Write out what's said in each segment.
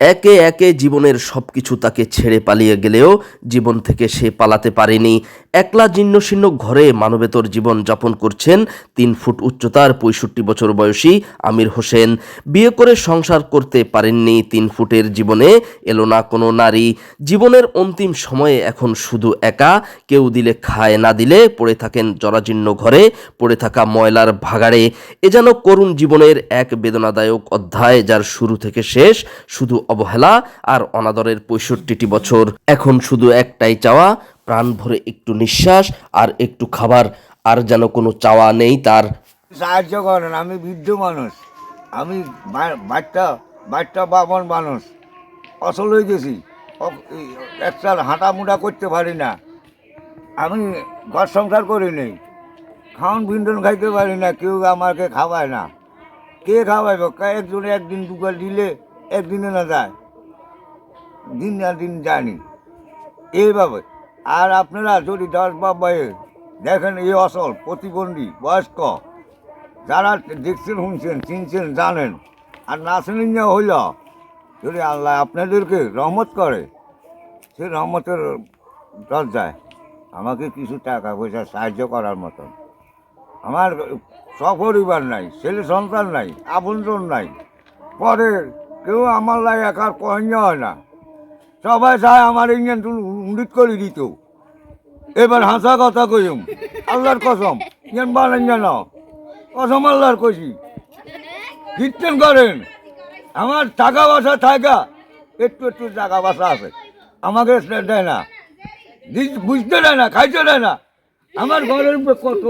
একে একে জীবনের সবকিছু তাকে ছেড়ে পালিয়ে গেলেও জীবন থেকে সে পালাতে পারেনি। একলা জীর্ণশীর্ণ ঘরে মানবেতর জীবন যাপন করছেন তিন ফুট উচ্চতার পঁয়ষট্টি বছর বয়সী আমির হোসেন। বিয়ে করে সংসার করতে পারেননি তিন ফুটের জীবনে, এলো না কোনো নারী। জীবনের অন্তিম সময়ে এখন শুধু একা, কেউ দিলে খায় না দিলে পড়ে থাকেন জরাজীর্ণ ঘরে, পড়ে থাকা ময়লার ভাগাড়ে। এ যেন করুণ জীবনের এক বেদনাদায়ক অধ্যায় যার শুরু থেকে শেষ, শুধু অবহেলা আর অনাদরের পঁয়ষট্টিটি বছর। এখন শুধু একটাই চাওয়া, প্রাণ ভরে একটু নিঃশ্বাস আর একটু খাবার। আর যেন কোনো চাওয়া নেই তার। সাহায্য করেন, আমি বৃদ্ধ মানুষ। আমি বাচ্চা বাচ্চা বামন মানুষ। অসল হয়ে গেছি। একটা হাঁটামুটা করতে পারি না। আমি ঘর সংসার করি নেই। খাওয়ান ভিন্ডন খাইতে পারি না, কেউ আমাকে খাওয়ায় না। কে খাওয়াইব? একজনে একদিন দুকাল দিলে একদিনে না যায়। দিন না দিন যায়নি। এইভাবে আর আপনারা যদি দশ বাবাই দেখেন এই অসল প্রতিবন্ধী বয়স্ক, যারা দেখছেন, শুনছেন, চিনছেন, জানেন, আর না শুনেন না হইল, যদি আল্লাহ আপনাদেরকে রহমত করে, সে রহমতের দরজায় আমাকে কিছু টাকা পয়সা সাহায্য করার মতন। আমার সপরিবার নাই, ছেলে সন্তান নাই, আপনজন নাই। পরে কেউ আমার লাগে একার কহন্য হয় না। সবাই চায় আমার ইঞ্জিন উন্ডিত করে দিত। এবার হাসা কথা কইম, আল্লাহর কসম, ইঞ্জিন বানান যেন কসম আল্লাহর কইছি। কীর্তন করেন। আমার টাকা বাসা থাকা, একটু একটু টাকা বাসা আছে। আমাকে দেয় না। বুঝতে দেয় না, খাইতে দেয় না। আমার ঘরের উপরে কত।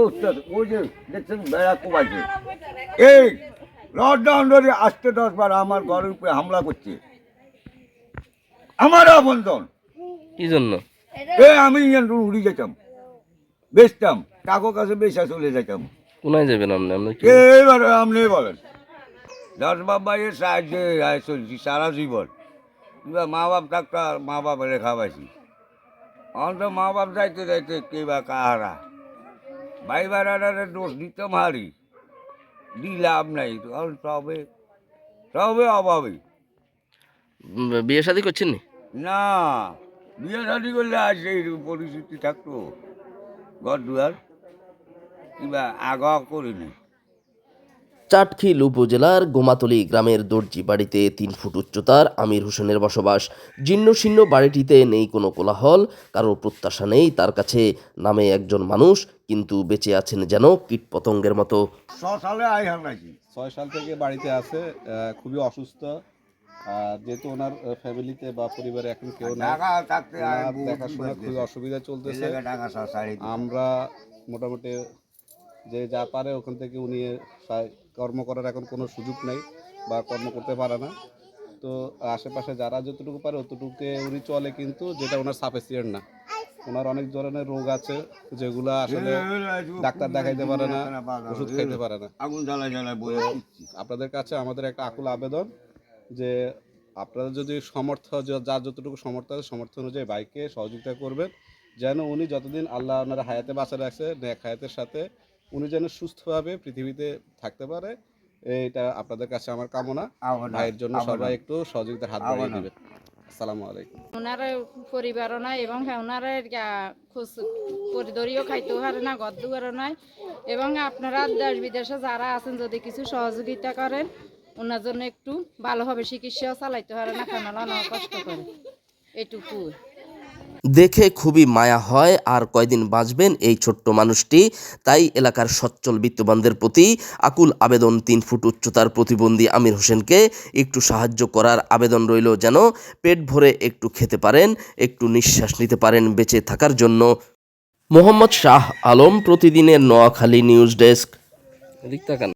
ওই যে দেখছেন বেড়া কোবাইছে। এই লকডাউন ধরে আসতে দশ বার আমার ঘরের উপরে হামলা করছে। আমার আপনজন। কি জন্য? এ আমি উড়ি যেতাম বেচতাম। কাকো কাছে বেচা চলে যেতাম কোনায় যাবেন আপনি? আপনি এবার আপনি বলেন। দশ বাবাইয়ের সাহায্যে চলছি সারা জীবন। মা বাপ ডাক্তার মা বাপের খাওয়াইছি অন্ত মা বাপ যাইতে যাইতে কে বা কাহারা। ভাই বাড়ারে দোষ দিতাম হারি। দিলাম নাই তখন সবে সবে অভাবে বিয়ে শাদি করছেন না? বিয়ে শাদি করলে আর সেই পরিস্থিতি থাকতো। ঘর দুয়ার কিংবা আগা করিনি। চাটখিল উপজেলার গোমাতলি গ্রামের দর্জি বাড়িতে তিন ফুট উচ্চতার আমির হোসেনের বসবাস। জীর্ণ শীর্ণ বাড়িটিতে নেই কোনো কোলাহল কারও প্রত্যাশা নেই তার কাছে। নামে একজন মানুষ কিন্তু বেঁচে আছেন যেন কীটপতঙ্গের মতো। সালে ছয় সাল থেকে বাড়িতে আছে খুবই অসুস্থ। আর যেহেতু ওনার ফ্যামিলিতে বা পরিবারে এখন কেউ বহুত দেখাশোনা খুবই অসুবিধা চলতেছে। আমরা মোটামুটি যে যা পারে ওখান থেকে উনি কর্ম করার এখন কোনো সুযোগ নেই বা কর্ম করতে পারে না। তো আশেপাশে যারা যতটুকু পারে অতটুকু উনি চলে কিন্তু যেটা ওনার সাফিসিয়েন্ট না। ওনার অনেক ধরনের রোগ আছে যেগুলো আসলে ডাক্তার দেখাইতে পারে না ওষুধ খাইতে পারে না। আগুন জ্বালায় জ্বালায় দিচ্ছি। আপনাদের কাছে আমাদের একটা আকুল আবেদন যে আপনারা যদি সমর্থ যার যতটুকু সমর্থ আছে সমর্থ অনুযায়ী বাইকে সহযোগিতা করবেন। যেন উনি যতদিন আল্লাহ ওনার হায়াতে বাঁচা রাখছে ন্যাক হায়াতের সাথে উনি যেন সুস্থভাবে পৃথিবীতে থাকতে পারে এটা আপনাদের কাছে আমার কামনা। ভাইয়ের জন্য সবাই একটু সহযোগিতার হাত বাড়িয়ে। দিবেন। আসসালামু আলাইকুম। ওনার পরিবারও নাই এবং ওনার খোঁজ পরিদরীয় খাইতেও পারে না ঘর দুয়ারও নাই। এবং আপনারা দেশ বিদেশে যারা আছেন যদি কিছু সহযোগিতা করেন ওনার জন্য একটু ভালোভাবে চিকিৎসাও চালাইতে পারে না কেন অনেক কষ্ট করে। এটুকু দেখে খুবই মায়া হয় আর কয়দিন বাঁচবেন এই ছোট্ট মানুষটি। তাই এলাকার সচ্ছল বিত্তবানদের প্রতি আকুল আবেদন তিন ফুট উচ্চতার প্রতিবন্ধী আমির হোসেনকে একটু সাহায্য করার আবেদন রইল যেন পেট ভরে একটু খেতে পারেন, একটু নিঃশ্বাস নিতে পারেন বেঁচে থাকার জন্য। মোহাম্মদ শাহ আলম, প্রতিদিনের নোয়াখালী নিউজ ডেস্ক।